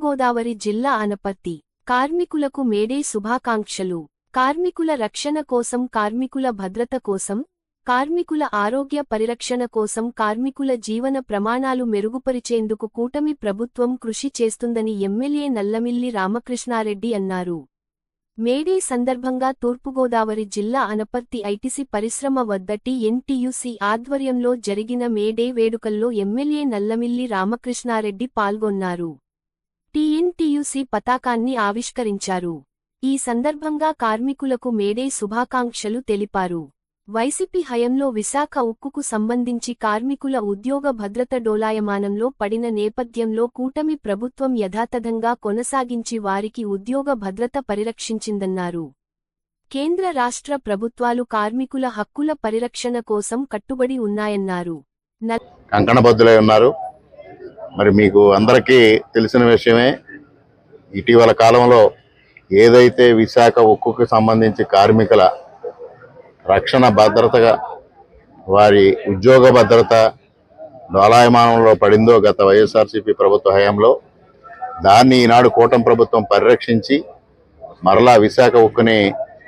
తూర్పుగోదావరి జిల్లా అనపర్తి. కార్మికులకు మేడే శుభాకాంక్షలు. కార్మికుల రక్షణ కోసం కార్మికుల భద్రత కోసం కార్మికుల ఆరోగ్య పరిరక్షణ కోసం కార్మికుల జీవన ప్రమాణాలు మెరుగుపరిచేందుకు కూటమి ప్రభుత్వం కృషి చేస్తుందని ఎమ్మెల్యే నల్లమిల్లి రామకృష్ణారెడ్డి అన్నారు. మేడే సందర్భంగా తూర్పుగోదావరి జిల్లా అనపర్తి ఐటిసి పరిశ్రమ వద్ద టీఎన్టీయూసీ ఆధ్వర్యంలో జరిగిన మేడే వేడుకల్లో ఎమ్మెల్యే నల్లమిల్లి రామకృష్ణారెడ్డి పాల్గొన్నారు. టీఎన్టీయూసీ పతాకాన్ని ఆవిష్కరించారు. ఈ సందర్భంగా కార్మికులకు మేడే శుభాకాంక్షలు తెలిపారు. వైసీపీ హయంలో విశాఖ ఉక్కుకు సంబంధించి కార్మికుల ఉద్యోగ భద్రత డోలాయమానంలో పడిన నేపథ్యంలో కూటమి ప్రభుత్వం యథాతథంగా కొనసాగించి వారికి ఉద్యోగ భద్రత పరిరక్షించిందన్నారు. కేంద్ర రాష్ట్ర ప్రభుత్వాలు కార్మికుల హక్కుల పరిరక్షణ కోసం కట్టుబడి ఉన్నాయన్నారు. కంకణబద్దులై ఉన్నారు. మరి మీకు అందరికీ తెలిసిన విషయమే ఇటీవల కాలంలో ఏదైతే విశాఖ ఉక్కుకి సంబంధించి కార్మికుల రక్షణ భద్రతగా వారి ఉద్యోగ భద్రత డోలాయమానంలో పడిందో గత వైఎస్ఆర్సీపీ ప్రభుత్వ హయాంలో దాన్ని ఈనాడు కూటమి ప్రభుత్వం పరిరక్షించి మరలా విశాఖ ఉక్కుని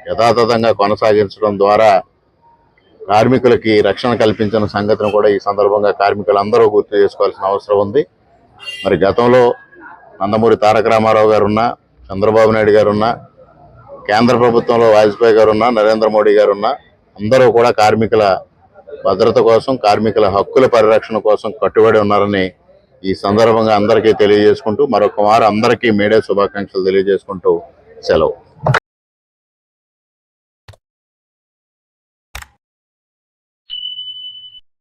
యథాతథంగా కొనసాగించడం ద్వారా కార్మికులకి రక్షణ కల్పించిన సంగతిని కూడా ఈ సందర్భంగా కార్మికులందరూ గుర్తు చేసుకోవాల్సిన అవసరం ఉంది. మరి గతంలో నందమూరి తారక రామారావు గారు ఉన్నా చంద్రబాబు నాయుడు గారు ఉన్నా కేంద్ర ప్రభుత్వంలో వాజ్పేయి గారు ఉన్నా నరేంద్ర మోడీ గారు ఉన్నా అందరూ కూడా కార్మికుల భద్రత కోసం కార్మికుల హక్కుల పరిరక్షణ కోసం కట్టుబడి ఉన్నారని ఈ సందర్భంగా అందరికీ తెలియజేసుకుంటూ మరొక వారు అందరికీ మీడియా శుభాకాంక్షలు తెలియజేసుకుంటూ సెలవు.